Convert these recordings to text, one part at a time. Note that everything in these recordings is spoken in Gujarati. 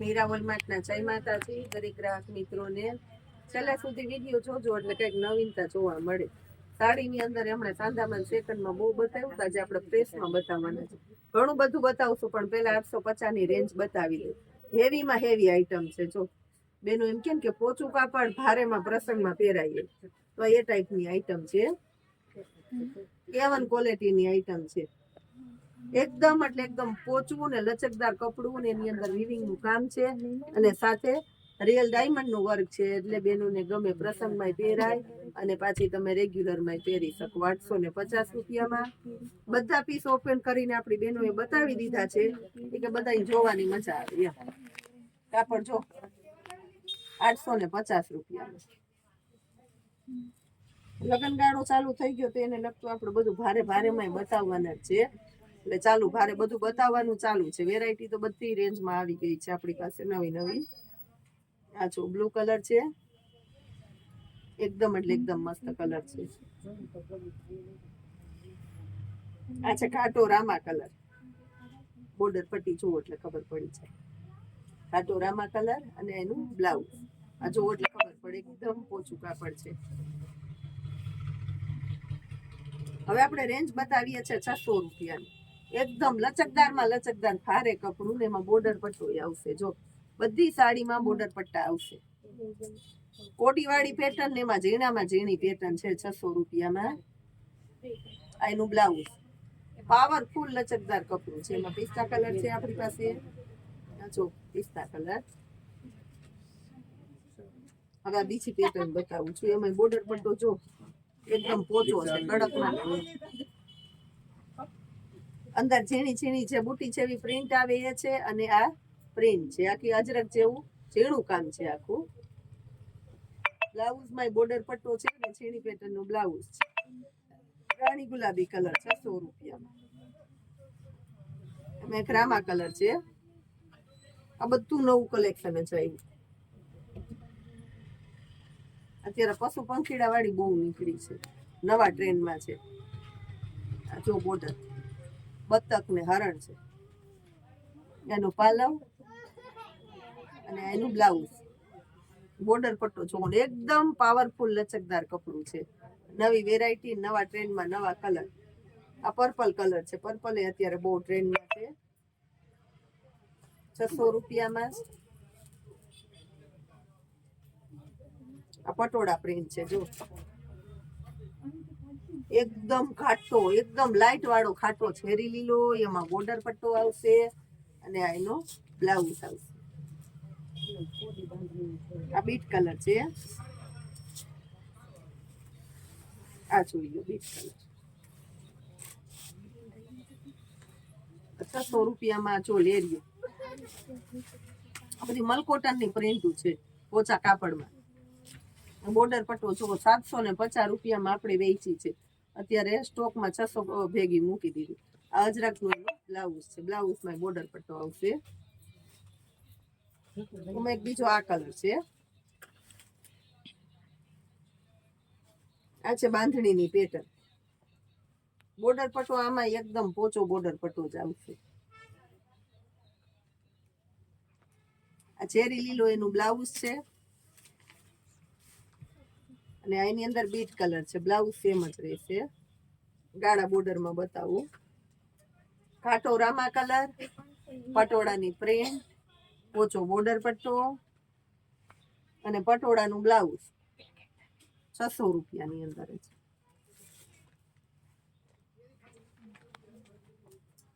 મીરાવલ માટના જય માતાજી. દરેક ગ્રાહક મિત્રોને છેલ્લા સુધી વીડિયો જોજો એટલે કંઈક નવીનતા જોવા મળે. સાડીની અંદર એમણે સાંધામાં સેકન્ડમાં બહુ બતાવ્યું આજે આપણે પ્રેસમાં બતાવવાના છે. ઘણું બધું બતાવશું, પણ પહેલા આઠસો પચાસની રેન્જ બતાવી દે હેવીમાં હેવી આઈટમ છે, જો. બેનો એમ કેમ કે પોચું કાપડ ભારેમાં પ્રસંગમાં પહેરાઈએ તો એ ટાઈપની આઈટમ છે. એવન ક્વોલિટીની આઈટમ છે. એકદમ એટલે એકદમ પોચવું ને લચકદાર કપડું ને એની અંદર વિવિંગનું કામ છે. અને સાથે રિયલ ડાયમંડનું વર્ક છે એટલે બેનોને ગમે પ્રસંગમાં પહેરાય અને પાછી તમે રેગ્યુલરમાં પહેરી શકો આઠસો ને પચાસ રૂપિયામાં. બધા પીસ ઓપન કરીને આપણી બહેનોએ બતાવી દીધા છે. કે બધા જોવાની મજા આવે કાપડ જો. આઠસો ને પચાસ રૂપિયામાં. લગનગાળો ચાલુ થઈ ગયો તો એને લગતું આપણે બધું ભારે ભારેમાં બતાવવાના જ છે. એટલે ચાલુ ભારે બધું બતાવવાનું ચાલુ છે. વેરાયટી તો બધી રેન્જમાં આવી ગઈ છે આપણી પાસે નવી નવી. આ જો બ્લુ કલર છે. એકદમ એટલે એકદમ મસ્ત કલર છે. આ છે કાટો રામા કલર બોર્ડર પટ્ટી જુઓ એટલે ખબર પડી છે કાટો રામા કલર અને એનું બ્લાઉઝ આ જુઓ એટલે ખબર પડે, એકદમ પોચું કાપડ છે. હવે આપણે રેન્જ બતાવીએ છીએ છસો રૂપિયાની. એકદમ લચકદારમાં લચકદાર ભારે કપડું ને એમાં બોર્ડર પટ્ટો આવશે. જો, બધી સાડીમાં બોર્ડર પટ્ટા આવશે. કોટીવાળી પેટર્ન ને એમાં ઝીણામાં ઝીણી પેટર્ન છે છસો રૂપિયામાં. આ એનું બ્લાઉઝ પાવરફુલ લચકદાર કપડું છે. એમાં પિસ્તા કલર છે આપણી પાસે. જો, પિસ્તા કલર હવે બીજી પેટર્ન બતાવું છું. એમાં બોર્ડર પટ્ટો જો, એકદમ પોચો છે કડક ના અંદર ઝીણી ઝીણી જે બુટી જેવી પ્રિન્ટ આવે એ છે અને આ પ્રિન્ટ છે. આખી અજરક જેવું ઝીણું કામ છે આખું. બ્લાઉઝમાં બોર્ડર પટ્ટો છે અને ઝીણી પેટર્નનું બ્લાઉઝ છે. રાણી ગુલાબી કલર છસો રૂપિયામાં. એમાં એક રામા કલર છે. આ બધું નવું કલેક્શન જ આવ્યું. અત્યારે પશુ પંખીડા વાળી બહુ નીકળી છે. નવા ટ્રેન્ડમાં છે. આ જો બોર્ડર બતક ને હરણ છે. એનું પાલવ અને એનું બ્લાઉઝ બોર્ડર પટ્ટો જો એકદમ પાવરફુલ લચકદાર કપડું છે. નવી વેરાયટી નવા ટ્રેન્ડમાં નવા કલર આ પર્પલ કલર છે. પર્પલ એ અત્યારે બહુ ટ્રેન્ડમાં છે. છસો રૂપિયામાં. આ પટોળા પ્રિન્ટ છે જો એકદમ ખાટો, એકદમ લાઇટ વાળો ખાટો છેરી લીલો, એમાં બોર્ડર પટ્ટો આવશે અને આ એનો બ્લાઉઝ આવશે. આ બીટ કલર છે. આ જોઈ લો બીટ કલર છસો રૂપિયામાં જો લેરિયો આ બધી મલકોટનની પ્રિન્ટું છે ઓછા કાપડમાં. બોર્ડર પટ્ટો જો સાતસો ને પચાસ રૂપિયામાં આપણે વેચી છે. અત્યારે સ્ટોકમાં છસો ભેગી મૂકી દીધી. આ અજરાકનું બ્લાઉઝ છે. બ્લાઉઝમાં બોર્ડર પટ્ટો આવશે. એમાં એક બીજો આ કલર છે. આ છે બાંધણીની પેટર્ન. બોર્ડર પટ્ટો આમાં એકદમ પોચો બોર્ડર પટ્ટો જ આવશે. આ ચેરી લીલો એનું બ્લાઉઝ છે. અને એની અંદર બીટ કલર છે, બ્લાઉઝ સેમ જ રહેશે. ગાળા બોર્ડરમાં બતાવું. કાટો રામા કલર, પટોળાની પ્રિન્ટ, ઓછો બોર્ડર પટ્ટો અને પટોળાનું બ્લાઉઝ છસો રૂપિયાની અંદર છે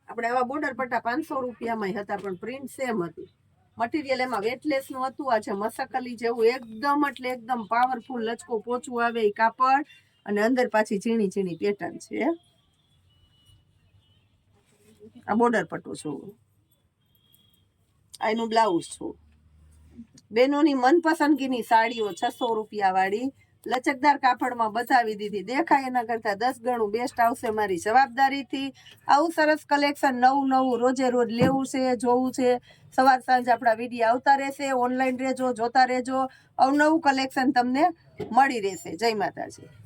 આપણે આવા બોર્ડર પટ્ટા પાંચસો રૂપિયામાં હતા, પણ પ્રિન્ટ સેમ હતી. મટીરિયલ એમાં વેટલેસનું હતું, આ છે મસકલી જેવું એકદમ એટલે એકદમ પાવરફુલ લચકો પોચું આવે એ કાપડ, અને અંદર પાછી ઝીણી ઝીણી પેટર્ન છે આ બોર્ડર પટ્ટો છો. આ એનું બ્લાઉઝ છું. બેનોની મનપસંદગીની સાડીઓ છસો રૂપિયા વાળી લચકદાર કાપડમાં બતાવી દીધી. દેખાય એના કરતા દસ ગણું બેસ્ટ આવશે મારી જવાબદારીથી. આવું સરસ કલેક્શન નવું નવું રોજે રોજ લેવું છે, જોવું છે. સવાર સાંજ આપણા વીડિયો આવતા રહેશે ઓનલાઈન રહેજો, જોતા રહેજો. અવનવું કલેક્શન તમને મળી રહેશે. જય માતાજી.